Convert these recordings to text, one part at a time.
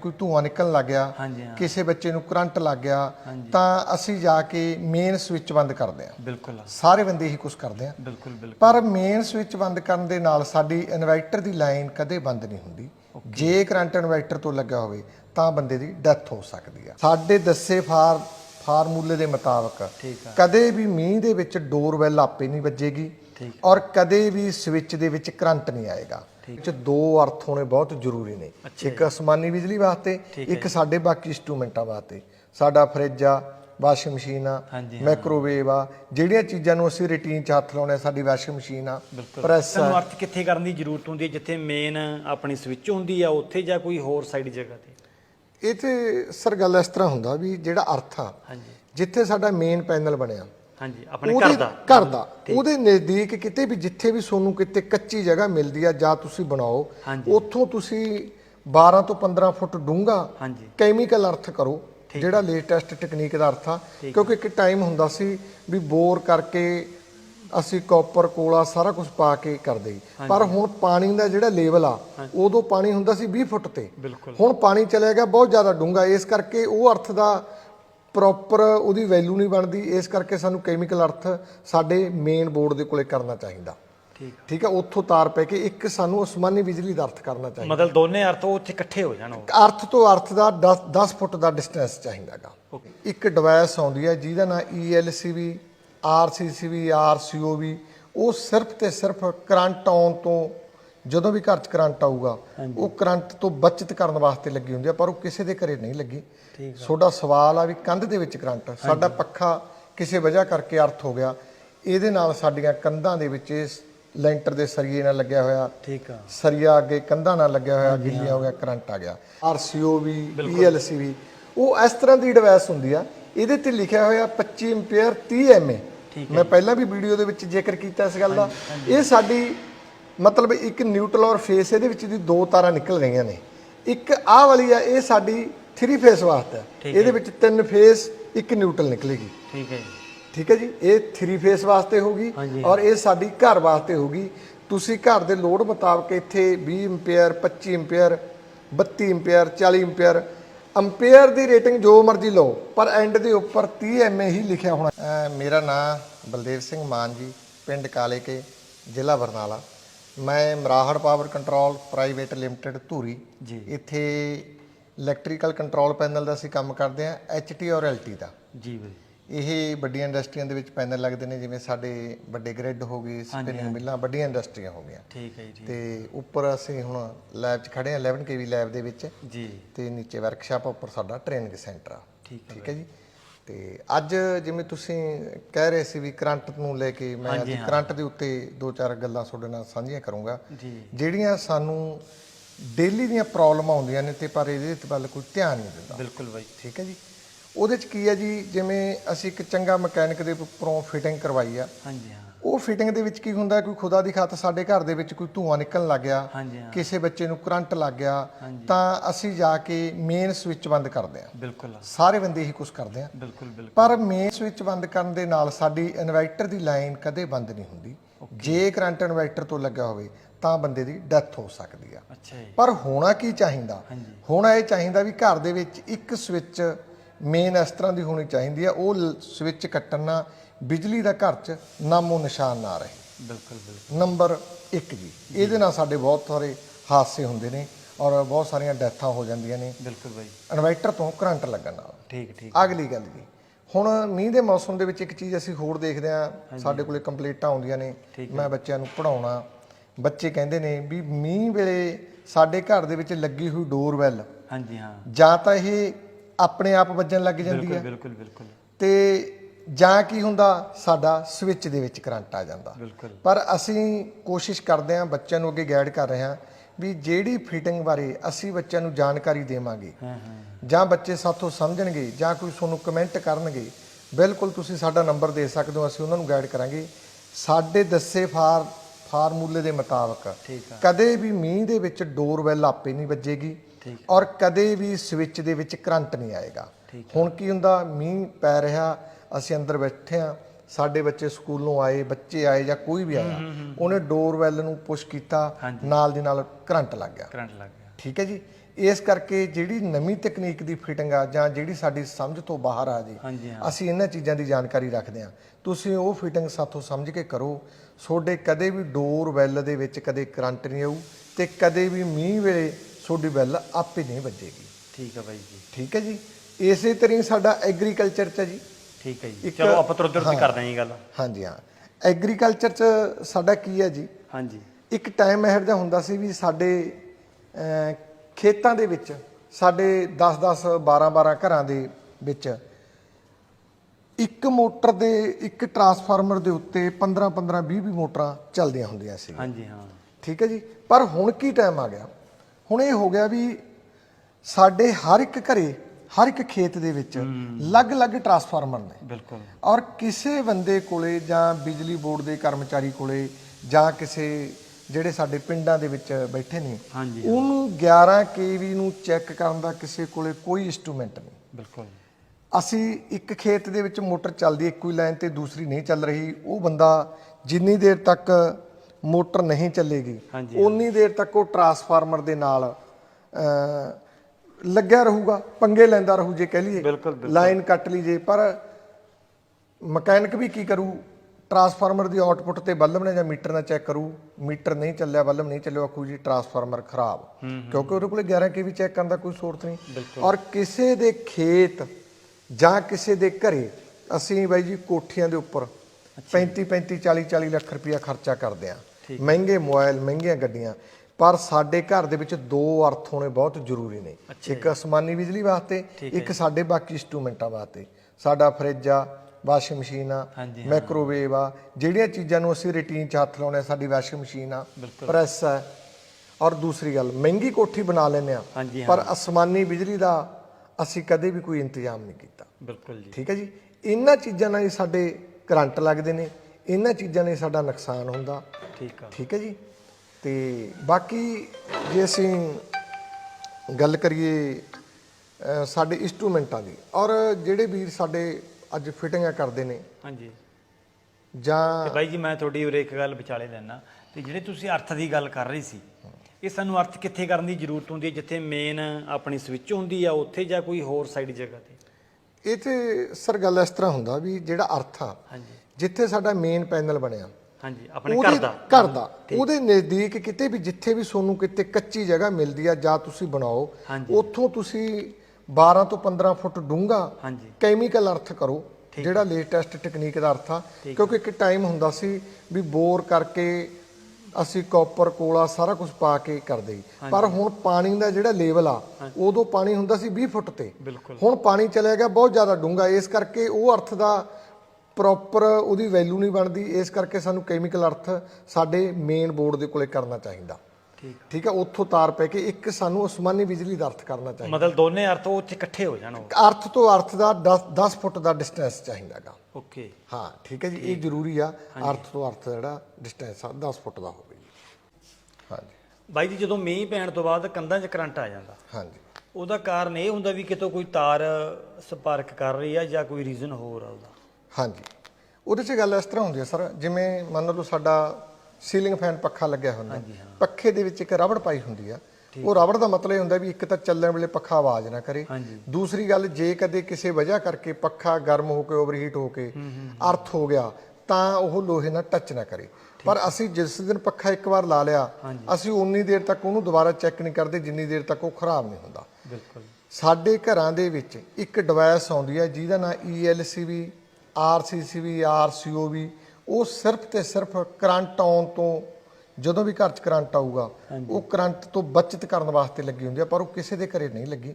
ਕੋਈ ਧੂਆਂ ਨਿਕਲਣ ਲੱਗ ਗਿਆ ਹਾਂਜੀ ਹਾਂ। ਕਿਸੇ ਬੱਚੇ ਨੂੰ ਕਰੰਟ ਲੱਗ ਗਿਆ ਹਾਂਜੀ। ਤਾਂ ਅਸੀਂ ਜਾ ਕੇ ਮੇਨ ਸਵਿਚ ਬੰਦ ਕਰਦੇ ਹਾਂ। ਬਿਲਕੁਲ। ਸਾਰੇ ਬੰਦੇ ਇਹੀ ਕੁਝ ਕਰਦੇ ਆ ਬਿਲਕੁਲ ਬਿਲਕੁਲ। ਪਰ ਮੇਨ ਸਵਿਚ ਬੰਦ ਕਰਨ ਦੇ ਨਾਲ ਸਾਡੀ ਇਨਵਰਟਰ ਦੀ ਲਾਈਨ ਕਦੇ ਬੰਦ ਨਹੀਂ ਹੁੰਦੀ। ਜੇ ਕਰੰਟ ਇਨਵਰਟਰ ਤੋਂ ਲੱਗਾ ਹੋਵੇ ਤਾਂ ਬੰਦੇ ਦੀ ਡੈਥ ਹੋ ਸਕਦੀ ਆ। ਸਾਡੇ ਦੱਸੇ ਫਾਰ ਫਾਰਮੂਲੇ ਦੇ ਮੁਤਾਬਕ ਠੀਕ ਕਦੇ ਵੀ ਮੀਂਹ ਦੇ ਵਿੱਚ ਡੋਰਵੈਲ ਆਪੇ ਨਹੀਂ ਵੱਜੇਗੀ ਠੀਕ ਔਰ ਕਦੇ ਵੀ ਸਵਿਚ ਦੇ ਵਿੱਚ ਕਰੰਟ ਨਹੀਂ ਆਏਗਾ। ਇਹ 'ਚ ਦੋ ਅਰਥ ਹੋਣੇ ਬਹੁਤ ਜ਼ਰੂਰੀ ਨੇ। ਇੱਕ ਅਸਮਾਨੀ ਬਿਜਲੀ ਵਾਸਤੇ ਇੱਕ ਸਾਡੇ ਬਾਕੀ ਇੰਸਟਰੂਮੈਂਟਾਂ ਵਾਸਤੇ। ਸਾਡਾ ਫਰਿੱਜ ਆ ਵਾਸ਼ਿੰਗ ਮਸ਼ੀਨ ਆ ਮਾਈਕ੍ਰੋਵੇਵ ਆ ਜਿਹੜੀਆਂ ਚੀਜ਼ਾਂ ਨੂੰ ਅਸੀਂ ਰੂਟੀਨ 'ਚ ਹੱਥ ਲਾਉਣੇ ਸਾਡੀ ਵਾਸ਼ਿੰਗ ਮਸ਼ੀਨ ਆ ਪ੍ਰੈਸ ਆ। ਅਰਥ ਕਿੱਥੇ ਕਰਨ ਦੀ ਜ਼ਰੂਰਤ ਹੁੰਦੀ ਹੈ? ਜਿੱਥੇ ਮੇਨ ਆਪਣੀ ਸਵਿਚ ਹੁੰਦੀ ਆ ਉੱਥੇ ਜਾਂ ਕੋਈ ਹੋਰ ਸਾਈਡ ਜਗ੍ਹਾ ਤੇ? ਇਹ ਤੇ ਸਰ ਗੱਲ ਇਸ ਤਰ੍ਹਾਂ ਹੁੰਦਾ ਵੀ ਜਿਹੜਾ ਅਰਥ ਆ ਹਾਂਜੀ। ਜਿੱਥੇ ਸਾਡਾ ਮੇਨ ਪੈਨਲ ਬਣਿਆ ਹਾਂਜੀ ਆਪਣੇ ਉਹਦੇ- ਘਰ ਦਾ। ਘਰ ਦਾ। ਉਹਦੇ ਨਜ਼ਦੀਕ ਕਿਤੇ ਵੀ ਜਿੱਥੇ ਵੀ ਤੁਹਾਨੂੰ ਕਿਤੇ ਕੱਚੀ ਜਗ੍ਹਾ ਮਿਲਦੀ ਆ ਜਾਂ ਤੁਸੀਂ ਬਣਾਓ ਹਾਂਜੀ। ਉੱਥੋਂ ਤੁਸੀਂ 12 ਤੋਂ 15 ਫੁੱਟ ਡੂੰਘਾ ਹਾਂਜੀ। ਕੈਮੀਕਲ ਅਰਥ ਕਰੋ ਜਿਹੜਾ ਲੇਟੈਸਟ ਟੈਕਨੀਕ ਦਾ ਅਰਥ ਆ। ਕਿਉਂਕਿ ਇੱਕ ਟਾਈਮ ਹੁੰਦਾ ਸੀ ਵੀ ਬੋਰ ਕਰਕੇ ਅਸੀਂ ਕਾਪਰ ਕੋਲਾ ਸਾਰਾ ਕੁਝ ਪਾ ਕੇ ਕਰਦੇ। ਸੀ। ਪਰ ਹੁਣ ਪਾਣੀ ਦਾ ਜਿਹੜਾ ਲੈਵਲ ਆ ਉਦੋਂ ਪਾਣੀ ਹੁੰਦਾ ਸੀ 20 ਫੁੱਟ ਤੇ। ਬਿਲਕੁਲ। ਹੁਣ ਪਾਣੀ ਚਲਿਆ ਗਿਆ ਬਹੁਤ ਜ਼ਿਆਦਾ ਡੂੰਘਾ। ਇਸ ਕਰਕੇ ਉਹ ਅਰਥ ਦਾ ਪ੍ਰੋਪਰ ਉਹਦੀ ਵੈਲਿਊ ਨਹੀਂ ਬਣਦੀ ਇਸ ਕਰਕੇ ਸਾਨੂੰ ਕੈਮੀਕਲ ਅਰਥ ਸਾਡੇ ਮੇਨ ਬੋਰਡ ਦੇ ਕੋਲੇ ਕਰਨਾ ਚਾਹੀਦਾ। ਠੀਕ ਠੀਕ ਹੈ ਉੱਥੋਂ ਤਾਰ ਪੈ ਕੇ ਇੱਕ ਸਾਨੂੰ ਅਸਮਾਨੀ ਬਿਜਲੀ ਦਾ ਅਰਥ ਕਰਨਾ ਚਾਹੀਦਾ। ਮਤਲਬ ਦੋਨੇ ਅਰਥ ਉਹ ਉੱਥੇ ਇਕੱਠੇ ਹੋ ਜਾਣ ਉਹ। ਅਰਥ ਤੋਂ ਅਰਥ ਦਾ 10 10 ਫੁੱਟ ਦਾ ਡਿਸਟੈਂਸ ਚਾਹੀਦਾਗਾ। ਇੱਕ ਡਿਵਾਈਸ ਆਉਂਦੀ ਹੈ ਜਿਹਦਾ ਨਾਮ ELCV RCCV RCOV ਉਹ ਸਿਰਫ ਤੇ ਸਿਰਫ ਕਰੰਟ ਆਉਣ ਤੋਂ ਜਦੋਂ ਵੀ ਘਰ 'ਚ ਕਰੰਟ ਆਊਗਾ ਉਹ ਕਰੰਟ ਤੋਂ ਬਚਤ ਕਰਨ ਵਾਸਤੇ ਲੱਗੀ ਹੁੰਦੀ ਹੈ ਪਰ ਉਹ ਕਿਸੇ ਦੇ ਘਰੇ ਨਹੀਂ ਲੱਗੀ। ਤੁਹਾਡਾ ਸਵਾਲ ਆ ਵੀ ਕੰਧ ਦੇ ਵਿੱਚ ਕਰੰਟ ਸਾਡਾ ਪੱਖਾ ਕਿਸੇ ਵਜ੍ਹਾ ਕਰਕੇ ਅਰਥ ਹੋ ਗਿਆ। ਇਹਦੇ ਨਾਲ ਸਾਡੀਆਂ ਕੰਧਾਂ ਦੇ ਵਿੱਚ ਇਸ ਲੈਂਟਰ ਦੇ ਸਰੀਏ ਨਾਲ ਲੱਗਿਆ ਹੋਇਆ। ਠੀਕ ਆ। ਸਰੀਆ ਅੱਗੇ ਕੰਧਾਂ ਨਾਲ ਲੱਗਿਆ ਹੋਇਆ ਗਿੱਲੀਆਂ ਹੋ ਗਿਆ ਕਰੰਟ ਆ ਗਿਆ। ਆਰਸੀਓ ਵੀ ਈਐਲਸੀ ਵੀ ਉਹ ਇਸ ਤਰ੍ਹਾਂ ਦੀ ਡਿਵਾਈਸ ਹੁੰਦੀ ਆ। ਇਹਦੇ ਤੇ ਲਿਖਿਆ ਹੋਇਆ 25 ਐਂਪੀਅਰ 30 ਐਮਏ ਮੈਂ ਪਹਿਲਾਂ ਵੀ ਵੀਡੀਓ ਦੇ ਵਿੱਚ ਜ਼ਿਕਰ ਕੀਤਾ ਇਸ ਗੱਲ ਦਾ। ਇਹ ਸਾਡੀ ਮਤਲਬ ਇੱਕ ਨਿਊਟਰਲ ਔਰ ਫੇਸ ਇਹਦੇ ਵਿੱਚ ਦੀ ਦੋ ਤਾਰਾਂ ਨਿਕਲ ਰਹੀਆਂ ਨੇ। ਇੱਕ ਆਹ ਵਾਲੀ ਆ ਇਹ ਸਾਡੀ 3 ਫੇਸ ਵਾਸਤੇ। ਇਹਦੇ ਵਿੱਚ ਤਿੰਨ ਫੇਸ ਇੱਕ ਨਿਊਟਰਲ ਨਿਕਲੇਗੀ। ਠੀਕ ਹੈ ਜੀ। ਠੀਕ ਹੈ ਜੀ? ਇਹ 3 ਫੇਸ ਵਾਸਤੇ ਹੋਗੀ ਔਰ ਇਹ ਸਾਡੀ ਘਰ ਵਾਸਤੇ ਹੋਗੀ ਤੁਸੀਂ ਘਰ ਦੇ ਲੋਡ ਮੁਤਾਬਕ ਇੱਥੇ 20 ampere 25 ampere 32 ampere 40 ampere ampere ਦੀ ਰੇਟਿੰਗ ਜੋ ਮਰਜ਼ੀ ਲਓ ਪਰ ਐਂਡ ਦੇ ਉੱਪਰ 30 ਐਮਏ ਹੀ ਲਿਖਿਆ ਹੋਣਾ। ਮੇਰਾ ਨਾਮ ਬਲਦੇਵ ਸਿੰਘ ਮਾਨ ਜੀ ਪਿੰਡ ਕਾਲੇ ਕੇ ਜ਼ਿਲ੍ਹਾ ਬਰਨਾਲਾ। ਮੈਂ Marahar power control private limited Dhuri. ਜੀ। ਇੱਥੇ ਇਲੈਕਟ੍ਰੀਕਲ ਕੰਟਰੋਲ ਪੈਨਲ ਦਾ ਅਸੀਂ ਕੰਮ ਕਰਦੇ ਹਾਂ ਐਚਟੀ ਔਰ ਐਲਟੀ ਦਾ। ਜੀ ਬਾਈ। ਇਹ ਵੱਡੀਆਂ ਇੰਡਸਟਰੀਆਂ ਦੇ ਵਿੱਚ ਪੈਨਲ ਲੱਗਦੇ ਨੇ ਜਿਵੇਂ ਸਾਡੇ ਵੱਡੇ ਗ੍ਰਿਡ ਹੋ ਗਏ ਸਪਿਨਿੰਗ ਮਿੱਲਾਂ ਵੱਡੀਆਂ ਇੰਡਸਟਰੀਆਂ ਹੋ ਗਈਆਂ। ਠੀਕ ਹੈ ਜੀ ਤੇ ਉੱਪਰ ਅਸੀਂ ਹੁਣ ਲੈਬ 'ਚ ਖੜੇ ਹਾਂ 11 ਕੇਵੀ ਲੈਬ ਦੇ ਵਿੱਚ ਜੀ। ਤੇ ਨੀਚੇ ਵਰਕਸ਼ਾਪ ਉੱਪਰ ਸਾਡਾ ਟ੍ਰੇਨਿੰਗ ਸੈਂਟਰ ਆ। ਠੀਕ ਠੀਕ ਹੈ ਜੀ। ਤੇ ਅੱਜ ਜਿਵੇਂ ਤੁਸੀਂ ਕਹਿ ਰਹੇ ਸੀ ਵੀ ਕਰੰਟ ਨੂੰ ਲੈ ਕੇ ਮੈਂ ਅੱਜ ਕਰੰਟ ਦੇ ਉੱਤੇ ਦੋ ਚਾਰ ਗੱਲਾਂ ਤੁਹਾਡੇ ਨਾਲ ਸਾਂਝੀਆਂ ਕਰੂੰਗਾ। ਜਿਹੜੀਆਂ ਸਾਨੂੰ ਡੇਲੀ ਦੀਆਂ ਪ੍ਰੋਬਲਮਾਂ ਆਉਂਦੀਆਂ ਨੇ ਤੇ ਪਰ ਇਹਦੇ ਤੇ ਵੱਲ ਕੋਈ ਧਿਆਨ ਨਹੀਂ ਦਿੰਦਾ। ਬਿਲਕੁਲ ਬਾਈ। ਠੀਕ ਹੈ ਜੀ? ਉਹਦੇ ਚ ਕੀ ਹੈ ਜੀ? ਜਿਵੇਂ ਅਸੀਂ ਇੱਕ ਚੰਗਾ ਮਕੈਨਿਕ ਦੇ ਉੱਪਰੋਂ ਫਿਟਿੰਗ ਕਰਵਾਈ ਆ। ਹਾਂਜੀ ਹਾਂ। ਉਹ ਫਿਟਿੰਗ ਦੇ ਵਿੱਚ ਕੀ ਹੁੰਦਾ? ਕੋਈ ਖੁਦਾ ਦੀ ਖਾਤਰ ਸਾਡੇ ਘਰ ਦੇ ਵਿੱਚ ਕੋਈ ਧੂਆਂ ਨਿਕਲਣ ਲੱਗ ਗਿਆ ਹਾਂਜੀ ਹਾਂ। ਕਿਸੇ ਬੱਚੇ ਨੂੰ ਕਰੰਟ ਲੱਗ ਗਿਆ ਤਾਂ ਅਸੀਂ ਜਾ ਕੇ ਮੇਨ ਸਵਿਚ ਬੰਦ ਕਰਦੇ ਆ ਬਿਲਕੁਲ। ਸਾਰੇ ਬੰਦੇ ਇਹੀ ਕੁਝ ਕਰਦੇ ਆ ਬਿਲਕੁਲ ਬਿਲਕੁਲ। ਪਰ ਮੇਨ ਸਵਿਚ ਬੰਦ ਕਰਨ ਦੇ ਨਾਲ ਸਾਡੀ ਇਨਵਰਟਰ ਦੀ ਲਾਈਨ ਕਦੇ ਬੰਦ ਨਹੀਂ ਹੁੰਦੀ। ਜੇ ਕਰੰਟ ਇਨਵਰਟਰ ਤੋਂ ਲੱਗਾ ਹੋਵੇ ਤਾਂ ਬੰਦੇ ਦੀ ਡੈਥ ਹੋ ਸਕਦੀ ਆ। ਅੱਛਾ ਜੀ। ਪਰ ਹੋਣਾ ਕੀ ਚਾਹੀਦਾ? ਹੋਣਾ ਇਹ ਚਾਹੀਦਾ ਵੀ ਘਰ ਦੇ ਵਿੱਚ ਇੱਕ ਸਵਿਚ ਮੇਨ ਇਸ ਤਰ੍ਹਾਂ ਦੀ ਹੋਣੀ ਚਾਹੀਦੀ ਆ ਉਹ ਸਵਿਚ ਕੱਟਣ ਬਿਜਲੀ ਦਾ ਘਰ 'ਚ ਨਾਮੋ ਨਿਸ਼ਾਨ ਨਾ ਰਹੇ। ਬਿਲਕੁਲ ਬਿਲਕੁਲ। ਨੰਬਰ 1 ਜੀ। ਇਹਦੇ ਨਾਲ ਸਾਡੇ ਬਹੁਤ ਸਾਰੇ ਹਾਦਸੇ ਹੁੰਦੇ ਨੇ ਔਰ ਬਹੁਤ ਸਾਰੀਆਂ ਡੈਥਾਂ ਹੋ ਜਾਂਦੀਆਂ ਨੇ। ਬਿਲਕੁਲ ਬਾਈ। ਇਨਵਰਟਰ ਤੋਂ ਕਰੰਟ ਲੱਗਣ ਨਾਲ। ਠੀਕ ਠੀਕ। ਅਗਲੀ ਗੱਲ ਜੀ। ਹੁਣ ਮੀਂਹ ਦੇ ਮੌਸਮ ਦੇ ਵਿੱਚ ਇੱਕ ਚੀਜ਼ ਅਸੀਂ ਹੋਰ ਦੇਖਦੇ ਆ ਸਾਡੇ ਕੋਲੇ ਕੰਪਲੀਟਾਂ ਆਉਂਦੀਆਂ ਨੇ। ਮੈਂ ਬੱਚਿਆਂ ਨੂੰ ਪੜਾਉਣਾ ਬੱਚੇ ਕਹਿੰਦੇ ਨੇ ਵੀ ਮੀਂਹ ਵੇਲੇ ਸਾਡੇ ਘਰ ਦੇ ਵਿੱਚ ਲੱਗੀ ਹੋਈ ਡੋਰਵੈਲ ਹਾਂਜੀ ਹਾਂ। ਜਾਂ ਤਾਂ ਇਹ ਆਪਣੇ ਆਪ ਵੱਜਣ ਲੱਗ ਜਾਂਦੀ ਹੈ। ਬਿਲਕੁਲ ਬਿਲਕੁਲ। ਤੇ ਜਾਂ ਕੀ ਹੁੰਦਾ ਸਾਡਾ ਸਵਿਚ ਦੇ ਵਿੱਚ ਕਰੰਟ ਆ ਜਾਂਦਾ। ਪਰ ਅਸੀਂ ਕੋਸ਼ਿਸ਼ ਕਰਦੇ ਹਾਂ ਬੱਚਿਆਂ ਨੂੰ ਅੱਗੇ ਗਾਈਡ ਕਰ ਰਹੇ ਹਾਂ ਵੀ ਜਿਹੜੀ ਫਿਟਿੰਗ ਬਾਰੇ ਅਸੀਂ ਬੱਚਿਆਂ ਨੂੰ ਜਾਣਕਾਰੀ ਦੇਵਾਂਗੇ। ਜਾਂ ਬੱਚੇ ਸਾਥੋਂ ਸਮਝਣਗੇ ਜਾਂ ਕੋਈ ਤੁਹਾਨੂੰ ਕਮੈਂਟ ਕਰਨਗੇ ਬਿਲਕੁਲ ਤੁਸੀਂ ਸਾਡਾ ਨੰਬਰ ਦੇ ਸਕਦੇ ਹੋ ਅਸੀਂ ਉਹਨਾਂ ਨੂੰ ਗਾਈਡ ਕਰਾਂਗੇ। ਸਾਡੇ ਦੱਸੇ ਫਾਰ ਫਾਰਮੂਲੇ ਦੇ ਮੁਤਾਬਕ ਕਦੇ ਵੀ ਮੀਂਹ ਦੇ ਵਿੱਚ ਡੋਰਵੈਲ ਆਪੇ ਨਹੀਂ ਵੱਜੇਗੀ ਔਰ ਕਦੇ ਵੀ ਸਵਿਚ ਦੇ ਵਿੱਚ ਕਰੰਟ ਨਹੀਂ ਆਏਗਾ। ਹੁਣ ਕੀ ਹੁੰਦਾ ਮੀਂਹ ਪੈ ਰਿਹਾ ਅਸੀਂ ਅੰਦਰ ਬੈਠੇ ਆ ਸਾਡੇ ਬੱਚੇ ਸਕੂਲੋਂ ਆਏ ਬੱਚੇ ਆਏ ਜਾਂ ਕੋਈ ਵੀ ਆਇਆ ਉਹਨੇ ਡੋਰਵੈਲ ਨੂੰ ਪੁਸ਼ ਕੀਤਾ ਨਾਲ ਦੀ ਨਾਲ ਕਰੰਟ ਲੱਗ ਗਿਆ। ਕਰੰਟ ਲੱਗ ਗਿਆ। ਠੀਕ ਹੈ ਜੀ? ਇਸ ਕਰਕੇ ਜਿਹੜੀ ਨਵੀਂ ਤਕਨੀਕ ਦੀ ਫਿਟਿੰਗ ਆ ਜਾਂ ਜਿਹੜੀ ਸਾਡੀ ਸਮਝ ਤੋਂ ਬਾਹਰ ਆ ਜੀ ਅਸੀਂ ਇਹਨਾਂ ਚੀਜ਼ਾਂ ਦੀ ਜਾਣਕਾਰੀ ਰੱਖਦੇ ਹਾਂ। ਤੁਸੀਂ ਉਹ ਫਿਟਿੰਗ ਸਾਥੋਂ ਸਮਝ ਕੇ ਕਰੋ। ਤੁਹਾਡੇ ਕਦੇ ਵੀ ਡੋਰ ਵੈਲ ਦੇ ਵਿੱਚ ਕਦੇ ਕਰੰਟ ਨਹੀਂ ਆਊ ਤੇ ਕਦੇ ਵੀ ਮੀਂਹ ਵੇਲੇ ਤੁਹਾਡੀ ਵੈਲ ਆਪੇ ਨਹੀਂ ਵੱਜੇਗੀ। ਠੀਕ ਹੈ ਬਾਈ ਜੀ। ਠੀਕ ਹੈ ਜੀ? ਇਸੇ ਤਰ੍ਹਾਂ ਸਾਡਾ ਐਗਰੀਕਲਚਰ ਚ ਜੀ। ਠੀਕ ਹੈ ਜੀ। ਇੱਕ- ਚਲੋ ਆਪਾਂ ਤੁਰੰਤ ਤੁਰੰਤ ਕਰਦੇ ਹਾਂ ਜੀ ਗੱਲ। ਹਾਂਜੀ ਹਾਂ। ਐਗਰੀਕਲਚਰ ਚ ਸਾਡਾ ਕੀ ਹੈ ਜੀ? ਹਾਂਜੀ। ਇੱਕ ਟਾਈਮ ਇਹੋ ਜਿਹਾ ਹੁੰਦਾ ਸੀ ਵੀ ਸਾਡੇ ਖੇਤਾਂ ਦੇ ਵਿੱਚ ਸਾਡੇ 10-10 12-12 ਘਰਾਂ ਦੇ ਵਿੱਚ ਇੱਕ ਮੋਟਰ ਦੇ ਇੱਕ ਟਰਾਂਸਫਾਰਮਰ ਦੇ ਉੱਤੇ 15-15 20-20 ਮੋਟਰਾਂ ਚੱਲਦੀਆਂ ਹੁੰਦੀਆਂ ਸੀ। ਹਾਂਜੀ ਹਾਂ। ਠੀਕ ਹੈ ਜੀ? ਪਰ ਹੁਣ ਕੀ ਟਾਈਮ ਆ ਗਿਆ? ਹੁਣ ਇਹ ਹੋ ਗਿਆ ਵੀ ਸਾਡੇ ਹਰ ਇੱਕ ਘਰੇ ਹਰ ਇੱਕ ਖੇਤ ਦੇ ਵਿੱਚ ਅਲੱਗ-ਅਲੱਗ ਟਰਾਂਸਫਾਰਮਰ ਨੇ। ਬਿਲਕੁਲ। ਔਰ ਕਿਸੇ ਬੰਦੇ ਕੋਲੇ ਜਾਂ ਬਿਜਲੀ ਬੋਰਡ ਦੇ ਕਰਮਚਾਰੀ ਕੋਲੇ ਜਾਂ ਕਿਸੇ ਜਿਹੜੇ ਸਾਡੇ ਪਿੰਡਾਂ ਦੇ ਵਿੱਚ ਬੈਠੇ ਨੇ ਹਾਂਜੀ ਉਹਨੂੰ 11 ਕੇਵੀ ਨੂੰ ਚੈੱਕ ਕਰਨ ਦਾ ਕਿਸੇ ਕੋਲੇ ਕੋਈ ਇਨਸਟਰੂਮੈਂਟ ਨਹੀਂ। ਬਿਲਕੁਲ। ਅਸੀਂ ਇੱਕ ਖੇਤ ਦੇ ਵਿੱਚ ਮੋਟਰ ਚੱਲਦੀ ਇੱਕੋ ਹੀ ਲਾਈਨ ਤੇ ਦੂਸਰੀ ਨਹੀਂ ਚੱਲ ਰਹੀ ਉਹ ਬੰਦਾ ਜਿੰਨੀ ਦੇਰ ਤੱਕ ਮੋਟਰ ਨਹੀਂ ਚੱਲੇਗੀ ਹਾਂਜੀ, ਉਨੀ ਦੇਰ ਤੱਕ ਉਹ ਟਰਾਂਸਫਾਰਮਰ ਦੇ ਨਾਲ ਲੱਗਿਆ ਰਹੂਗਾ ਪੰਗੇ ਲੈਂਦਾ ਰਹੂ ਜੇ ਕਹਿ ਲਈਏ। ਲਾਈਨ ਕੱਟ ਲਈ ਜੇ ਪਰ ਮਕੈਨਿਕ ਵੀ ਕੀ ਕਰੂ? ਟਰਾਂਸਫਾਰਮਰ ਦੀ ਆਉਟਪੁੱਟ ਤੇ ਬੱਲਬ ਨੇ ਜਾਂ ਮੀਟਰ ਨਾਲ ਚੈੱਕ ਕਰੂ। ਮੀਟਰ ਨਹੀਂ ਚੱਲਿਆ ਬੱਲਬ ਨਹੀਂ ਚੱਲਿਆ ਆਖੂ ਜੀ ਟਰਾਂਸਫਾਰਮਰ ਖਰਾਬ। ਕਿਉਂਕਿ ਉਹਦੇ ਕੋਲੇ 11 ਕੇਵੀ ਚੈੱਕ ਕਰਨ ਦਾ ਕੋਈ ਸੋਰਸ ਨਹੀਂ। ਔਰ ਕਿਸੇ ਦੇ ਖੇਤ ਜਾਂ ਕਿਸੇ ਦੇ ਘਰੇ ਅਸੀਂ ਬਾਈ ਜੀ ਕੋਠੀਆਂ ਦੇ ਉੱਪਰ 35 35 40 40 ਲੱਖ ਰੁਪਇਆ ਖਰਚਾ ਕਰਦੇ ਆ ਮਹਿੰਗੇ ਮੋਬਾਈਲ ਮਹਿੰਗੀਆਂ ਗੱਡੀਆਂ। ਪਰ ਸਾਡੇ ਘਰ ਦੇ ਵਿੱਚ ਦੋ ਅਰਥ ਹੋਣੇ ਬਹੁਤ ਜ਼ਰੂਰੀ ਨੇ। ਇੱਕ ਅਸਮਾਨੀ ਬਿਜਲੀ ਵਾਸਤੇ ਇੱਕ ਸਾਡੇ ਬਾਕੀ ਇੰਸਟਰੂਮੈਂਟਾਂ ਵਾਸਤੇ। ਸਾਡਾ ਫਰਿੱਜ ਆ ਵਾਸ਼ਿੰਗ ਮਸ਼ੀਨ ਆ ਮਾਈਕ੍ਰੋਵੇਵ ਆ ਜਿਹੜੀਆਂ ਚੀਜ਼ਾਂ ਨੂੰ ਅਸੀਂ ਰੂਟੀਨ 'ਚ ਹੱਥ ਲਾਉਣੇ ਸਾਡੀ ਵਾਸ਼ਿੰਗ ਮਸ਼ੀਨ ਆ ਪ੍ਰੈਸ ਆ। ਔਰ ਦੂਸਰੀ ਗੱਲ ਮਹਿੰਗੀ ਕੋਠੀ ਬਣਾ ਲੈਂਦੇ ਆ। ਪਰ ਅਸਮਾਨੀ ਬਿਜਲੀ ਦਾ ਅਸੀਂ ਕਦੇ ਵੀ ਕੋਈ ਇੰਤਜ਼ਾਮ ਨਹੀਂ ਕੀਤਾ। ਬਿਲਕੁਲ ਜੀ। ਠੀਕ ਹੈ ਜੀ? ਇਹਨਾਂ ਚੀਜ਼ਾਂ ਨਾਲ ਹੀ ਸਾਡੇ ਕਰੰਟ ਲੱਗਦੇ ਨੇ ਇਹਨਾਂ ਚੀਜ਼ਾਂ ਨਾਲ ਹੀ ਸਾਡਾ ਨੁਕਸਾਨ ਹੁੰਦਾ। ਠੀਕ ਆ। ਠੀਕ ਹੈ ਜੀ? ਤੇ ਬਾਕੀ ਜੇ ਅਸੀਂ ਗੱਲ ਕਰੀਏ ਸਾਡੇ ਇਨਸਟਰੂਮੈਂਟਾਂ ਦੀ ਔਰ ਜਿਹੜੇ ਵੀਰ ਸਾਡੇ ਅੱਜ ਫਿਟਿੰਗਾਂ ਕਰਦੇ ਨੇ। ਹਾਂਜੀ। ਜਾਂ ਤੇ ਬਾਈ ਜੀ ਮੈਂ ਤੁਹਾਡੀ ਉਰੇ ਇੱਕ ਗੱਲ ਵਿਚਾਲੇ ਲੈਣਾ ਤੇ ਜਿਹੜੇ ਤੁਸੀਂ ਅਰਥ ਦੀ ਗੱਲ ਕਰ ਰਹੀ ਸੀ ਇਹ ਸਾਨੂੰ ਅਰਥ ਕਿੱਥੇ ਕਰਨ ਦੀ ਜ਼ਰੂਰਤ ਹੁੰਦੀ ਹੈ? ਜਿੱਥੇ ਮੇਨ ਆਪਣੀ ਸਵਿਚ ਹੁੰਦੀ ਆ ਉੱਥੇ ਜਾਂ ਕੋਈ ਹੋਰ ਸਾਈਡ ਜਗ੍ਹਾ ਤੇ? ਇਹ ਤੇ ਸਰ ਗੱਲ ਇਸ ਤਰ੍ਹਾਂ ਹੁੰਦਾ ਵੀ ਜਿਹੜਾ ਅਰਥ ਆ ਹਾਂਜੀ। ਜਿੱਥੇ ਸਾਡਾ ਮੇਨ ਪੈਨਲ ਬਣਿਆ ਹਾਂਜੀ ਆਪਣੇ ਉਹਦੇ- ਘਰ ਦਾ। ਘਰ ਦਾ। ਉਹਦੇ ਨਜ਼ਦੀਕ ਕਿਤੇ ਵੀ ਜਿੱਥੇ ਵੀ ਤੁਹਾਨੂੰ ਕਿਤੇ ਕੱਚੀ ਜਗ੍ਹਾ ਮਿਲਦੀ ਆ ਜਾਂ ਤੁਸੀਂ ਬਣਾਓ ਹਾਂਜੀ। ਉੱਥੋਂ ਤੁਸੀਂ 12 ਤੋਂ 15 ਫੁੱਟ ਡੂੰਘਾ ਹਾਂਜੀ। ਕੈਮੀਕਲ ਅਰਥ ਕਰੋ ਜਿਹੜਾ ਲੇਟੈਸਟ ਟੈਕਨੀਕ ਦਾ ਅਰਥ ਆ। ਕਿਉਂਕਿ ਇੱਕ ਟਾਈਮ ਹੁੰਦਾ ਸੀ ਵੀ ਬੋਰ ਕਰਕੇ ਅਸੀਂ ਕਾਪਰ ਕੋਲਾ ਸਾਰਾ ਕੁਝ ਪਾ ਕੇ ਕਰਦੇ। ਸੀ ਪਰ ਹੁਣ ਪਾਣੀ ਦਾ ਜਿਹੜਾ ਲੈਵਲ ਆ ਉਦੋਂ ਪਾਣੀ ਹੁੰਦਾ ਸੀ 20 ਫੁੱਟ ਤੇ। ਬਿਲਕੁਲ। ਹੁਣ ਪਾਣੀ ਚਲਿਆ ਗਿਆ ਬਹੁਤ ਜ਼ਿਆਦਾ ਡੂੰਘਾ। ਇਸ ਕਰਕੇ ਉਹ ਅਰਥ ਦਾ ਪ੍ਰੋਪਰ ਉਹਦੀ ਵੈਲਿਊ ਨਹੀਂ ਬਣਦੀ ਇਸ ਕਰਕੇ ਸਾਨੂੰ ਕੈਮੀਕਲ ਅਰਥ ਸਾਡੇ ਮੇਨ ਬੋਰਡ ਦੇ ਕੋਲੇ ਕਰਨਾ ਚਾਹੀਦਾ। ਠੀਕ ਠੀਕ ਹੈ ਉੱਥੋਂ ਤਾਰ ਪੈ ਕੇ ਇੱਕ ਸਾਨੂੰ ਅਸਮਾਨੀ ਬਿਜਲੀ ਦਾ ਅਰਥ ਕਰਨਾ ਚਾਹੀਦਾ। ਮਤਲਬ ਦੋਨੇ ਅਰਥ ਉਹ ਉੱਥੇ ਇਕੱਠੇ ਹੋ ਜਾਣ ਉਹ। ਅਰਥ ਤੋਂ ਅਰਥ ਦਾ 10 10 ਫੁੱਟ ਦਾ ਡਿਸਟੈਂਸ ਚਾਹੀਦਾਗਾ ਓਕੇ। ਹਾਂ ਠੀਕ ਹੈ ਜੀ ਇਹ ਜ਼ਰੂਰੀ ਆ ਅਰਥ ਤੋਂ ਅਰਥ ਜਿਹੜਾ ਡਿਸਟੈਂਸ ਆ 10 ਫੁੱਟ ਦਾ ਹੋਵੇ ਜੀ। ਹਾਂਜੀ। ਬਾਈ ਜੀ ਜਦੋਂ ਮੀਂਹ ਪੈਣ ਤੋਂ ਬਾਅਦ ਕੰਧਾਂ 'ਚ ਕਰੰਟ ਆ ਜਾਂਦਾ। ਹਾਂਜੀ। ਉਹਦਾ ਕਾਰਨ ਇਹ ਹੁੰਦਾ ਵੀ ਕਿਤੋਂ ਕੋਈ ਤਾਰ ਸੰਪਰਕ ਕਰ ਰਹੀ ਆ ਜਾਂ ਕੋਈ ਰੀਜ਼ਨ ਹੋਰ ਆ ਉਹਦਾ। ਹਾਂਜੀ। ਉਹਦੇ 'ਚ ਗੱਲ ਇਸ ਤਰ੍ਹਾਂ ਹੁੰਦੀ ਹੈ ਸਰ ਜਿਵੇਂ ਮੰਨ ਲਓ ਸਾਡਾ ਸੀਲਿੰਗ ਫੈਨ ਪੱਖਾ ਲੱਗਿਆ ਹੁੰਦਾ ਪੱਖੇ ਦੇ ਵਿੱਚ ਇੱਕ ਰਬੜ ਪਾਈ ਹੁੰਦੀ ਆ ਉਹ ਰਬੜ ਦਾ ਮਤਲਬ ਇਹ ਹੁੰਦਾ ਵੀ ਇੱਕ ਤਾਂ ਚੱਲਣ ਵੇਲੇ ਪੱਖਾ ਆਵਾਜ਼ ਨਾ ਕਰੇ। ਦੂਸਰੀ ਗੱਲ ਜੇ ਕਦੇ ਕਿਸੇ ਵਜ੍ਹਾ ਕਰਕੇ ਪੱਖਾ ਗਰਮ ਹੋ ਕੇ ਓਵਰਹੀਟ ਹੋ ਕੇ ਅਰਥ ਹੋ ਗਿਆ ਤਾਂ ਉਹ ਲੋਹੇ ਨਾਲ ਟੱਚ ਨਾ ਕਰੇ। ਪਰ ਅਸੀਂ ਜਿਸ ਦਿਨ ਪੱਖਾ ਇੱਕ ਵਾਰ ਲਾ ਲਿਆ ਅਸੀਂ ਉਨੀ ਦੇਰ ਤੱਕ ਉਹਨੂੰ ਦੁਬਾਰਾ ਚੈੱਕ ਨਹੀਂ ਕਰਦੇ ਜਿੰਨੀ ਦੇਰ ਤੱਕ ਉਹ ਖਰਾਬ ਨਹੀਂ ਹੁੰਦਾ। ਬਿਲਕੁਲ। ਸਾਡੇ ਘਰਾਂ ਦੇ ਵਿੱਚ ਇੱਕ ਡਿਵਾਈਸ ਆਉਂਦੀ ਹੈ ਜਿਹਦਾ ਨਾਮ ELCV RCCV RCOV ਉਹ ਸਿਰਫ ਤੇ ਸਿਰਫ ਕਰੰਟ ਆਉਣ ਤੋਂ ਜਦੋਂ ਵੀ ਘਰ 'ਚ ਕਰੰਟ ਆਊਗਾ ਉਹ ਕਰੰਟ ਤੋਂ ਬਚਤ ਕਰਨ ਵਾਸਤੇ ਲੱਗੀ ਹੁੰਦੀ ਹੈ ਪਰ ਉਹ ਕਿਸੇ ਦੇ ਘਰੇ ਨਹੀਂ ਲੱਗੀ।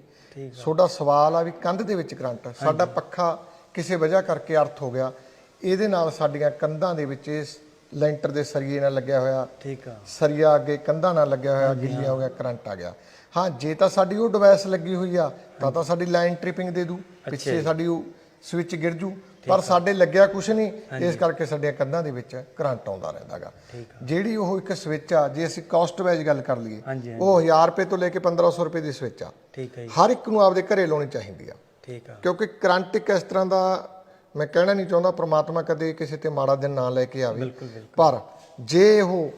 ਤੁਹਾਡਾ ਸਵਾਲ ਆ ਵੀ ਕੰਧ ਦੇ ਵਿੱਚ ਕਰੰਟ ਸਾਡਾ ਪੱਖਾ ਕਿਸੇ ਵਜ੍ਹਾ ਕਰਕੇ ਅਰਥ ਹੋ ਗਿਆ। ਇਹਦੇ ਨਾਲ ਸਾਡੀਆਂ ਕੰਧਾਂ ਦੇ ਵਿੱਚ ਇਸ ਲੈਂਟਰ ਦੇ ਸਰੀਏ ਨਾਲ ਲੱਗਿਆ ਹੋਇਆ। ਠੀਕ ਆ। ਸਰੀਆ ਅੱਗੇ ਕੰਧਾਂ ਨਾਲ ਲੱਗਿਆ ਹੋਇਆ ਗਿੱਲੀਆਂ ਹੋ। ਗਿਆ ਕਰੰਟ ਆ ਗਿਆ। ਹਾਂ ਜੇ ਤਾਂ ਸਾਡੀ ਉਹ ਡਿਵਾਈਸ ਲੱਗੀ ਹੋਈ ਆ ਤਾਂ ਤਾਂ ਸਾਡੀ ਲਾਈਨ ਟ੍ਰਿਪਿੰਗ ਦੇ ਦੂ। ਪਿੱਛੇ ਸਾਡੀ ਉਹ ਸਵਿਚ ਗਿਰ ਜੂ। ਪਰ ਸਾਡੇ ਲੱਗਿਆ ਕੁਛ ਨਹੀਂ ਇਸ ਕਰਕੇ ਸਾਡੀਆਂ ਕੰਧਾਂ ਦੇ ਵਿੱਚ ਕਰੰਟ ਆਉਂਦਾ ਰਹਿੰਦਾਗਾ। ਜਿਹੜੀ ਉਹ ਇੱਕ ਸਵਿਚ ਆ ਜੇ ਅਸੀਂ ਕਾਸਟ ਵਾਈਜ਼ ਗੱਲ ਕਰ ਲਈਏ ਉਹ 1000 ਰੁਪਏ ਤੋਂ ਲੈ ਕੇ 1500 ਰੁਪਏ ਦੀ ਸਵਿਚ ਆ। ਠੀਕ ਹੈ ਜੀ। ਹਰ ਇੱਕ ਨੂੰ ਆਪਦੇ ਘਰੇ ਲਾਉਣੀ ਚਾਹੀਦੀ ਆ। ਠੀਕ ਆ। ਕਿਉਂਕਿ ਕਰੰਟ ਇੱਕ ਇਸ ਤਰ੍ਹਾਂ ਦਾ ਮੈਂ ਕਹਿਣਾ ਨਹੀਂ ਚਾਹੁੰਦਾ ਪ੍ਰਮਾਤਮਾ ਕਦੇ ਕਿਸੇ ਤੇ ਮਾੜਾ ਦਿਨ ਨਾ ਲੈ ਕੇ ਆਵੇ। ਪਰ ਜੇ ਉਹ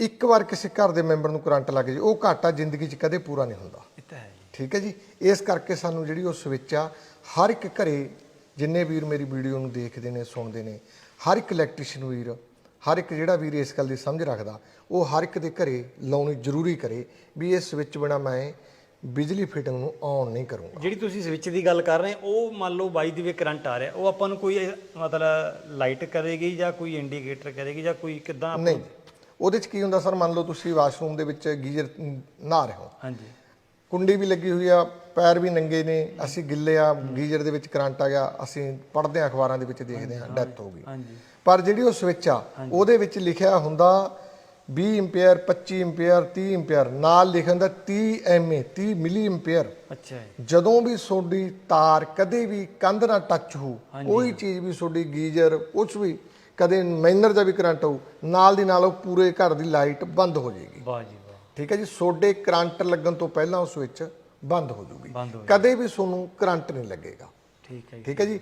ਇੱਕ ਵਾਰ ਕਿਸੇ ਘਰ ਦੇ ਮੈਂਬਰ ਨੂੰ ਕਰੰਟ ਲੱਗ ਜੇ ਉਹ ਘਾਟਾ ਜ਼ਿੰਦਗੀ 'ਚ ਕਦੇ ਪੂਰਾ ਨਹੀਂ ਹੁੰਦਾ। ਠੀਕ ਹੈ ਜੀ? ਇਸ ਕਰਕੇ ਸਾਨੂੰ ਜਿਹੜੀ ਉਹ ਸਵਿੱਚ ਆ ਹਰ ਇੱਕ ਘਰੇ ਜਿੰਨੇ ਵੀਰ ਮੇਰੀ ਵੀਡੀਓ ਨੂੰ ਦੇਖਦੇ ਨੇ ਸੁਣਦੇ ਨੇ ਹਰ ਇੱਕ ਇਲੈਕਟ੍ਰੀਸ਼ੀਅਨ ਵੀਰ ਹਰ ਇੱਕ ਜਿਹੜਾ ਵੀਰ ਇਸ ਗੱਲ ਦੀ ਸਮਝ ਰੱਖਦਾ ਉਹ ਹਰ ਇੱਕ ਦੇ ਘਰੇ ਲਾਉਣੀ ਜ਼ਰੂਰੀ ਕਰੇ ਵੀ ਇਹ ਸਵਿੱਚ ਬਿਨਾ ਮੈਂ ਬਿਜਲੀ ਫਿਟਿੰਗ ਨੂੰ ਆਨ ਨਹੀਂ ਕਰੂੰਗਾ। ਜਿਹੜੀ ਤੁਸੀਂ ਸਵਿਚ ਦੀ ਗੱਲ ਕਰ ਰਹੇ ਉਹ ਮੰਨ ਲਓ ਬਾਈ ਦੀ ਵੇ ਕਰੰਟ ਆ ਰਿਹਾ ਉਹ ਆਪਾਂ ਨੂੰ ਕੋਈ ਮਤਲਬ ਲਾਈਟ ਕਰੇਗੀ ਜਾਂ ਕੋਈ ਇੰਡੀਕੇਟਰ ਕਰੇਗੀ ਜਾਂ ਕੋਈ ਕਿਦਾਂ ਨਹੀਂ ਉਹਦੇ 'ਚ ਕੀ ਹੁੰਦਾ ਸਰ ਮੰਨ ਲਓ ਤੁਸੀਂ ਵਾਸ਼ਰੂਮ ਦੇ ਵਿੱਚ ਗੀਜ਼ਰ ਨਹਾ ਰਹੇ। ਹੋ ਹਾਂਜੀ। ਕੁੰਡੀ ਵੀ ਲੱਗੀ ਹੋਈ ਆ ਪੈਰ ਵੀ ਨੰਗੇ ਨੇ ਅਸੀਂ ਗਿੱਲੇ ਆ ਗੀਜ਼ਰ ਦੇ ਵਿੱਚ ਕਰੰਟ ਆ ਗਿਆ ਅਸੀਂ ਪੜ੍ਹਦੇ ਆ ਅਖਬਾਰਾਂ ਦੇ ਵਿੱਚ ਦੇਖਦੇ ਆ ਡੈਥ ਹੋ ਗਈ। ਪਰ ਜਿਹੜੀ ਉਹ ਸਵਿਚ ਆ ਉਹਦੇ ਵਿੱਚ ਲਿਖਿਆ ਹੁੰਦਾ 20 ਐਂਪੀਅਰ 25 ਐਂਪੀਅਰ 30 ਐਂਪੀਅਰ ਨਾਲ ਲਿਖਿਆ ਹੁੰਦਾ 30 ਐਮਏ 30 ਮਿਲੀ ਐਂਪੀਅਰ ਅੱਛਾ ਜਦੋਂ ਵੀ ਤੁਹਾਡੀ ਤਾਰ ਕਦੇ ਵੀ ਕੰਧ ਨਾਲ ਟੱਚ ਹੋ ਕੋਈ ਚੀਜ਼ ਵੀ ਤੁਹਾਡੀ ਗੀਜ਼ਰ ਕੁਝ ਵੀ ਕਦੇ ਮਾਈਨਰ ਦਾ ਵੀ ਕਰੰਟ ਹੋਊ ਨਾਲ ਦੀ ਨਾਲ ਉਹ ਪੂਰੇ ਘਰ ਦੀ ਲਾਈਟ ਬੰਦ ਹੋ ਜਾਏਗੀ। ਵਾਹ ਜੀ ਵਾਹ। ਠੀਕ ਹੈ ਜੀ ਸੋਡੇ ਕਰੰਟ ਲੱਗਣ ਤੋਂ ਪਹਿਲਾਂ ਉਹ ਸਵਿਚ ਬੰਦ ਹੋ ਜੂਗੀ। ਬੰਦ ਹੋ ਕਦੇ ਵੀ ਤੁਹਾਨੂੰ ਕਰੰਟ ਨਹੀਂ ਲੱਗੇਗਾ। ਠੀਕ ਹੈ ਜੀ। ਠੀਕ ਹੈ ਜੀ?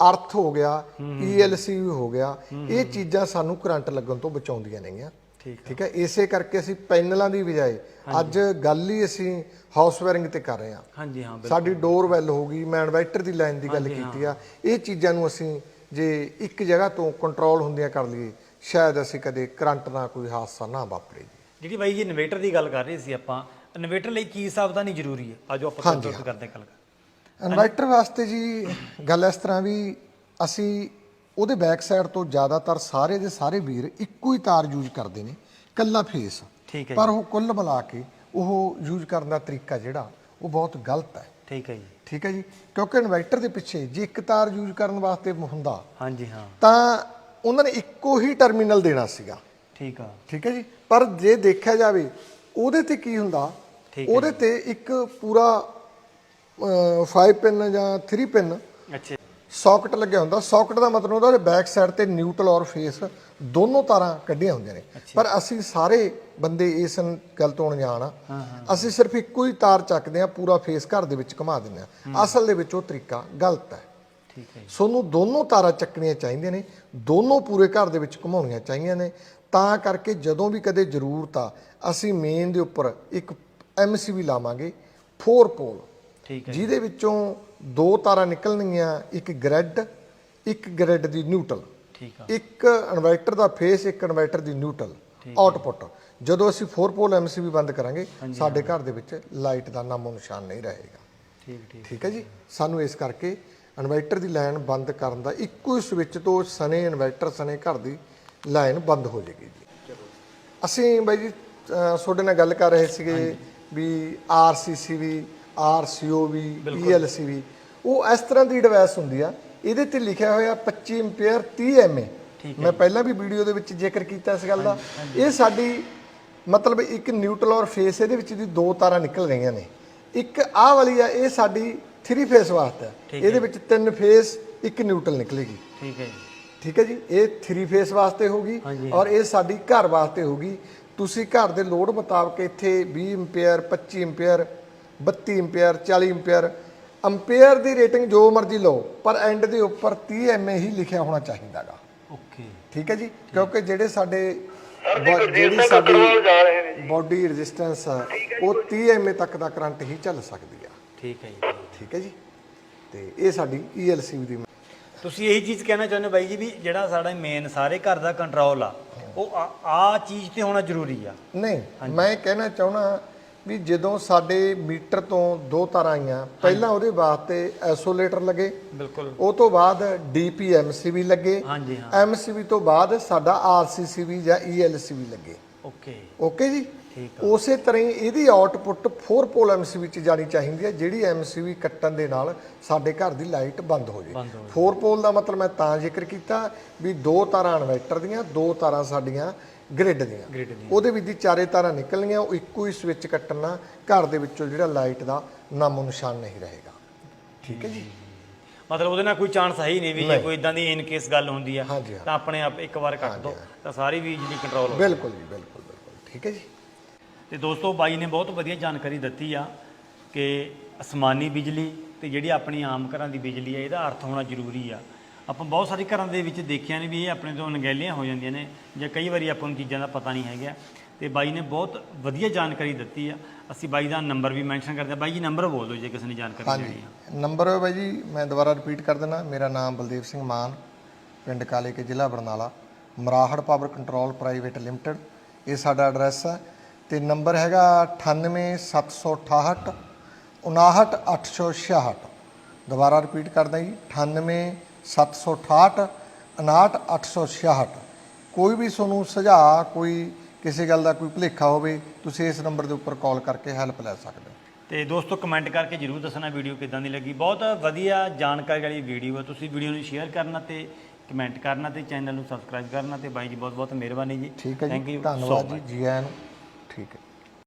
ਅਰਥ ਹੋ ਗਿਆ ELC ਵੀ ਹੋ ਗਿਆ। ਇਹ ਚੀਜ਼ਾਂ ਸਾਨੂੰ ਕਰੰਟ ਲੱਗਣ ਤੋਂ ਬਚਾਉਂਦੀਆਂ ਨੇਗੀਆਂ। ਠੀਕ ਠੀਕ ਹੈ? ਇਸੇ ਕਰਕੇ ਅਸੀਂ ਪੈਨਲਾਂ ਦੀ ਬਜਾਏ ਅੱਜ ਗੱਲ ਹੀ ਅਸੀਂ ਹਾਊਸ ਵਾਇਰਿੰਗ ਤੇ ਕਰ ਰਹੇ ਹਾਂ। ਹਾਂਜੀ ਹਾਂ ਸਾਡੀ ਡੋਰ ਵੈਲ ਹੋ ਗਈ ਮੈਂ ਇਨਵਰਟਰ ਦੀ ਲਾਈਨ ਦੀ ਗੱਲ ਕੀਤੀ ਆ। ਇਹ ਚੀਜ਼ਾਂ ਨੂੰ ਅਸੀਂ ਜੇ ਇੱਕ ਜਗ੍ਹਾ ਤੋਂ ਕੰਟਰੋਲ ਹੁੰਦਿਆਂ ਕਰ ਲਈਏ ਸ਼ਾਇਦ ਅਸੀਂ ਕਦੇ ਕਰੰਟ ਦਾ ਕੋਈ ਹਾਦਸਾ ਨਾ ਵਾਪਰੇ ਜੀ। ਜਿਹੜੀ ਬਾਈ ਜੀ ਇਨਵੇਟਰ ਦੀ ਗੱਲ ਕਰ ਰਹੇ ਸੀ ਆਪਾਂ ਇਨਵੇਟਰ ਲਈ ਕੀ ਸਾਵਧਾਨੀ ਜ਼ਰੂਰੀ ਹੈ? ਆਜੋ ਆਪਾਂ ਕੰਟਰੋਲ ਕਰਦੇ ਹਾਂ ਗੱਲ। ਇਨਵਰਟਰ ਵਾਸਤੇ ਜੀ ਗੱਲ ਇਸ ਤਰ੍ਹਾਂ ਵੀ ਅਸੀਂ ਉਹਦੇ ਬੈਕ ਸਾਈਡ ਤੋਂ ਜ਼ਿਆਦਾਤਰ ਸਾਰੇ ਦੇ ਸਾਰੇ ਵੀਰ ਇੱਕੋ ਹੀ ਤਾਰ ਯੂਜ਼ ਕਰਦੇ ਨੇ ਕੱਲਾ ਫੇਸ ਠੀਕ ਹੈ ਪਰ ਉਹ ਕੁੱਲ ਮਿਲਾ ਕੇ ਉਹ ਯੂਜ਼ ਕਰਨ ਦਾ ਤਰੀਕਾ ਜਿਹੜਾ ਉਹ ਬਹੁਤ ਗਲਤ ਹੈ। ਠੀਕ ਹੈ ਜੀ। ਠੀਕ ਹੈ ਜੀ? ਕਿਉਂਕਿ ਇਨਵਰਟਰ ਦੇ ਪਿੱਛੇ ਜੇ ਇੱਕ ਤਾਰ ਯੂਜ਼ ਕਰਨ ਵਾਸਤੇ ਹੁੰਦਾ ਹਾਂਜੀ ਹਾਂ। ਤਾਂ ਉਹਨਾਂ ਨੇ ਇੱਕੋ ਹੀ ਟਰਮੀਨਲ ਦੇਣਾ ਸੀਗਾ। ਠੀਕ ਆ। ਠੀਕ ਹੈ ਜੀ? ਪਰ ਜੇ ਦੇਖਿਆ ਜਾਵੇ ਉਹਦੇ ਤੇ ਕੀ ਹੁੰਦਾ ਠੀਕ ਉਹਦੇ ਤੇ ਇੱਕ ਪੂਰਾ 5 ਪਿਨ ਜਾਂ 3 ਪਿਨ ਅੱਛਾ ਸੌਕਟ ਲੱਗਿਆ ਹੁੰਦਾ। ਸੌਕਟ ਦਾ ਮਤਲਬ ਹੁੰਦਾ ਉਹਦੇ ਬੈਕ ਸਾਈਡ ਤੇ ਨਿਊਟਰਲ ਔਰ ਫੇਸ ਦੋਨੋਂ ਤਾਰਾਂ ਕੱਢੀਆਂ ਹੁੰਦੀਆਂ ਨੇ। ਪਰ ਅਸੀਂ ਸਾਰੇ ਬੰਦੇ ਇਸ ਗੱਲ ਤੋਂ ਅਣਜਾਣ ਆ। ਅਸੀਂ ਸਿਰਫ ਇੱਕੋ ਹੀ ਤਾਰ ਚੱਕਦੇ ਆ ਪੂਰਾ ਫੇਸ ਘਰ ਦੇ ਵਿੱਚ ਘੁਮਾ ਦਿੰਦੇ ਆ ਅਸਲ ਦੇ ਵਿੱਚ ਉਹ ਤਰੀਕਾ ਗਲਤ ਹੈ। ਠੀਕ ਹੈ ਸੋਨੂੰ ਦੋਨੋਂ ਤਾਰਾਂ ਚੱਕਣੀਆਂ ਚਾਹੀਦੀਆਂ ਨੇ ਦੋਨੋਂ ਪੂਰੇ ਘਰ ਦੇ ਵਿੱਚ ਘੁਮਾਉਣੀਆਂ ਚਾਹੀਦੀਆਂ ਨੇ। ਤਾਂ ਕਰਕੇ ਜਦੋਂ ਵੀ ਕਦੇ ਜ਼ਰੂਰਤ ਆ ਅਸੀਂ ਮੇਨ ਦੇ ਉੱਪਰ ਇੱਕ ਐਮਸੀਬੀ ਲਾਵਾਂਗੇ 4 ਪੋਲ ਠੀਕ ਹੈ ਜਿਹਦੇ ਵਿੱਚੋਂ ਦੋ ਤਾਰਾਂ ਨਿਕਲਣਗੀਆਂ ਇੱਕ ਗ੍ਰਿਡ ਇੱਕ ਗ੍ਰਿਡ ਦੀ ਨਿਊਟਰਲ ਠੀਕ ਆ। ਇੱਕ ਇਨਵਰਟਰ ਦਾ ਫੇਸ ਇੱਕ ਇਨਵਰਟਰ ਦੀ ਨਿਊਟਰਲ ਆਊਟਪੁੱਟ ਜਦੋਂ ਅਸੀਂ 4 ਪੋਲ ਐਮਸੀਬੀ ਬੰਦ ਕਰਾਂਗੇ ਸਾਡੇ ਘਰ ਦੇ ਵਿੱਚ ਲਾਈਟ ਦਾ ਨਾਮੋ ਨਿਸ਼ਾਨ ਨਹੀਂ ਰਹੇਗਾ। ਠੀਕ ਠੀਕ। ਠੀਕ ਹੈ ਜੀ? ਸਾਨੂੰ ਇਸ ਕਰਕੇ ਇਨਵਰਟਰ ਦੀ ਲਾਈਨ ਬੰਦ ਕਰਨ ਦਾ ਇੱਕੋ ਹੀ ਸਵਿਚ ਤੋਂ ਸਨੇ ਇਨਵਰਟਰ ਸਨੇ ਘਰ ਦੀ ਲਾਈਨ ਬੰਦ ਹੋ ਜਾਏਗੀ ਜੀ। ਅਸੀਂ ਬਾਈ ਜੀ ਤੁਹਾਡੇ ਨਾਲ ਗੱਲ ਕਰ ਰਹੇ ਸੀਗੇ ਵੀ ਆਰਸੀਸੀਬੀ ਆਰਸੀਓਬੀ ਈਐਲਸੀਬੀ ਉਹ ਇਸ ਤਰ੍ਹਾਂ ਦੀ ਡਿਵਾਈਸ ਹੁੰਦੀ ਆ। ਇਹਦੇ ਤੇ ਲਿਖਿਆ ਹੋਇਆ 25 ਐਂਪੀਅਰ 30 ਐਮਏ ਮੈਂ ਪਹਿਲਾਂ ਵੀ ਵੀਡੀਓ ਦੇ ਵਿੱਚ ਜ਼ਿਕਰ ਕੀਤਾ ਇਸ ਗੱਲ ਦਾ। ਇਹ ਸਾਡੀ ਮਤਲਬ ਇੱਕ ਨਿਊਟਰਲ ਔਰ ਫੇਸ ਇਹਦੇ ਵਿੱਚ ਦੀ ਦੋ ਤਾਰਾਂ ਨਿਕਲ ਰਹੀਆਂ ਨੇ। ਇੱਕ ਆਹ ਵਾਲੀ ਆ ਇਹ ਸਾਡੀ 3 ਫੇਸ ਵਾਸਤੇ। ਇਹਦੇ ਵਿੱਚ ਤਿੰਨ ਫੇਸ ਇੱਕ ਨਿਊਟਰਲ ਨਿਕਲੇਗੀ। ਠੀਕ ਹੈ ਜੀ। ਠੀਕ ਹੈ ਜੀ? ਇਹ 3 ਫੇਸ ਵਾਸਤੇ ਹੋਗੀ ਔਰ ਇਹ ਸਾਡੀ ਘਰ ਵਾਸਤੇ ਹੋਗੀ ਤੁਸੀਂ ਘਰ ਦੇ ਲੋਡ ਮੁਤਾਬਕ ਇੱਥੇ 20 ampere 25 ampere 32 ampere 40 ampere ampere ਦੀ ਰੇਟਿੰਗ ਜੋ ਮਰਜ਼ੀ ਲਓ ਪਰ ਐਂਡ ਦੇ ਉੱਪਰ 30 ਐਮਏ ਹੀ ਲਿਖਿਆ ਹੋਣਾ ਚਾਹੀਦਾਗਾ। ਓਕੇ ਠੀਕ ਹੈ ਜੀ? ਕਿਉਂਕਿ ਜਿਹੜੇ ਸਾਡੇ ਬ- ਜਿਹੜੀ ਸਾਡੀ ਬਾਡੀ ਰੈਜ਼ਿਸਟੈਂਸ ਆ ਉਹ 30 ਐਮਏ ਤੱਕ ਦਾ ਕਰੰਟ ਹੀ ਚੱਲ ਸਕਦੀ ਆ। ਠੀਕ ਹੈ ਜੀ। ਠੀਕ ਹੈ ਜੀ? ਤੇ ਇਹ ਸਾਡੀ E ELCB ਦੀ ਤੁਸੀਂ ਇਹੀ ਚੀਜ਼ ਕਹਿਣਾ ਚਾਹੁੰਦੇ ਹੋ ਬਾਈ ਜੀ ਵੀ ਜਿਹੜਾ ਸਾਡਾ ਮੇਨ ਸਾਰੇ ਘਰ ਦਾ ਕੰਟਰੋਲ ਆ ਉਹ ਆ- ਚੀਜ਼ ਤੇ ਹੋਣਾ ਜ਼ਰੂਰੀ ਆ। ਨਹੀਂ ਮੈਂ ਕਹਿਣਾ ਚਾਹਣਾ ਵੀ ਜਦੋਂ ਸਾਡੇ ਮੀਟਰ ਤੋਂ ਦੋ ਤਾਰਾਂ ਆਈਆਂ ਪਹਿਲਾਂ ਉਹਦੇ ਵਾਸਤੇ ਐਸੋਲੇਟਰ ਲੱਗੇ ਬਿਲਕੁਲ। ਉਹ ਤੋਂ ਬਾਅਦ ਡੀਪੀਐਮਸੀਬੀ ਲੱਗੇ ਹਾਂਜੀ ਹਾਂ। ਐਮਸੀਬੀ ਤੋਂ ਬਾਅਦ ਸਾਡਾ ਆਰਸੀਸੀਬੀ ਜਾਂ ਈਐਲਸੀਬੀ ਲੱਗੇ। ਓਕੇ। ਓਕੇ ਜੀ? ਉਸੇ ਤਰ੍ਹਾਂ ਹੀ ਇਹਦੀ ਆਊਟਪੁੱਟ 4 ਪੋਲ ਐਮਸੀਬੀ ਚ ਜਾਣੀ ਚਾਹੀਦੀ ਹੈ ਜਿਹੜੀ ਐਮਸੀਬੀ ਕੱਟਣ ਦੇ ਨਾਲ ਸਾਡੇ ਘਰ ਦੀ ਲਾਈਟ ਬੰਦ ਹੋ ਜੇ। ਬੰਦ ਹੋ 4 ਪੋਲ ਦਾ ਮਤਲਬ ਮੈਂ ਤਾਂ ਜ਼ਿਕਰ ਕੀਤਾ ਵੀ ਦੋ ਤਾਰਾਂ ਇਨਵਰਟਰ ਦੀਆਂ ਦੋ ਤਾਰਾਂ ਸਾਡੀਆਂ ਗ੍ਰਿਡ ਦੀਆਂ। ਉਹਦੇ ਵਿੱਚ ਦੀ ਚਾਰੇ ਤਾਰਾਂ ਨਿਕਲਣੀਆਂ ਉਹ ਇੱਕੋ ਹੀ ਸਵਿਚ ਕੱਟਣ ਨਾਲ ਘਰ ਦੇ ਵਿੱਚੋਂ ਜਿਹੜਾ ਲਾਈਟ ਦਾ ਨਾਮੋ ਨਿਸ਼ਾਨ ਨਹੀਂ ਰਹੇਗਾ। ਠੀਕ ਹੈ ਜੀ? ਮਤਲਬ ਉਹਦੇ ਨਾਲ ਕੋਈ ਚਾਂਸ ਹੈ ਹੀ ਨਹੀਂ ਵੀ ਜੇ ਕੋਈ ਇਦਾਂ ਦੀ ਇਨ ਕੇਸ ਗੱਲ ਹੁੰਦੀ ਆ। ਤਾਂ ਆਪਣੇ ਆਪ ਇੱਕ ਵਾਰ ਕੱਟ ਦੋ ਤਾਂ ਸਾਰੀ ਬਿਜਲੀ ਕੰਟਰੋਲ ਹੋ ਬਿਲਕੁਲ ਜੀ ਬਿਲਕੁਲ ਬਿਲਕੁਲ। ਠੀਕ ਹੈ ਜੀ? ਤੇ ਦੋਸਤੋ ਬਾਈ ਨੇ ਬਹੁਤ ਵਧੀਆ ਜਾਣਕਾਰੀ ਦਿੱਤੀ ਆ ਕਿ ਅਸਮਾਨੀ ਬਿਜਲੀ ਤੇ ਜਿਹੜੀ ਆਪਣੀ ਆਮ ਘਰਾਂ ਦੀ ਬਿਜਲੀ ਆ ਇਹਦਾ ਅਰਥ ਹੋਣਾ ਜ਼ਰੂਰੀ ਆ। ਆਪਾਂ ਬਹੁਤ ਸਾਰੇ ਘਰਾਂ ਦੇ ਵਿੱਚ ਦੇਖਿਆ ਨੇ ਵੀ ਇਹ ਆਪਣੇ ਤੋਂ ਅਣਗਹਿਲੀਆਂ ਹੋ ਜਾਂਦੀਆਂ ਨੇ ਜਾਂ ਕਈ ਵਾਰੀ ਆਪਾਂ ਨੂੰ ਚੀਜ਼ਾਂ ਦਾ ਪਤਾ ਨਹੀਂ ਹੈਗਾ। ਤੇ ਬਾਈ ਨੇ ਬਹੁਤ ਵਧੀਆ ਜਾਣਕਾਰੀ ਦਿੱਤੀ ਆ। ਅਸੀਂ ਬਾਈ ਦਾ ਨੰਬਰ ਵੀ ਮੈਂਸ਼ਨ ਕਰਦੇ ਆ ਬਾਈ ਜੀ ਨੰਬਰ ਬੋਲ ਦਿਓ ਜੇ ਕਿਸੇ ਨੇ ਜਾਣਕਾਰੀ ਲੈਣੀ ਆ। ਨੰਬਰ ਬਾਈ ਜੀ ਮੈਂ ਦੁਬਾਰਾ ਰਿਪੀਟ ਕਰ ਦਿੰਦਾ। ਮੇਰਾ ਨਾਮ ਬਲਦੇਵ ਸਿੰਘ ਮਾਨ ਪਿੰਡ ਕਾਲੇ ਕੇ ਜ਼ਿਲ੍ਹਾ Barnala Marahar power control private limited. ਇਹ ਸਾਡਾ ਐਡਰੈਸ ਹੈ ਤੇ ਨੰਬਰ ਹੈਗਾ 98768 59866 ਦੁਬਾਰਾ ਰਿਪੀਟ ਕਰਦਾ ਜੀ 98768 59866 ਕੋਈ ਵੀ ਤੁਹਾਨੂੰ ਸੁਝਾਅ ਕੋਈ ਕਿਸੇ ਗੱਲ ਦਾ ਕੋਈ ਭੁਲੇਖਾ ਹੋਵੇ ਤੁਸੀਂ ਇਸ ਨੰਬਰ ਦੇ ਉੱਪਰ ਕਾਲ ਕਰਕੇ ਹੈਲਪ ਲੈ ਸਕਦੇ ਹੋ। ਤੇ ਦੋਸਤੋ ਕਮੈਂਟ ਕਰਕੇ ਜਰੂਰ ਦੱਸਣਾ ਵੀਡੀਓ ਕਿਦਾਂ ਦੀ ਲੱਗੀ। ਬਹੁਤ ਵਧੀਆ ਜਾਣਕਾਰੀ ਵਾਲੀ ਵੀਡੀਓ ਹੈ ਤੁਸੀਂ ਵੀਡੀਓ ਨੂੰ ਸ਼ੇਅਰ ਕਰਨਾ ਤੇ ਕਮੈਂਟ ਕਰਨਾ ਤੇ ਚੈਨਲ ਨੂੰ ਸਬਸਕ੍ਰਾਈਬ ਕਰਨਾ ਤੇ ਬਾਈ ਜੀ ਬਹੁਤ ਬਹੁਤ ਮਿਹਰਬਾਨੀ ਜੀ। you so ਧੰਨਵਾਦ. ਜੀ ਜੀ ਆਇਆਂ ਨੂੰ। ਠੀਕ ਹੈ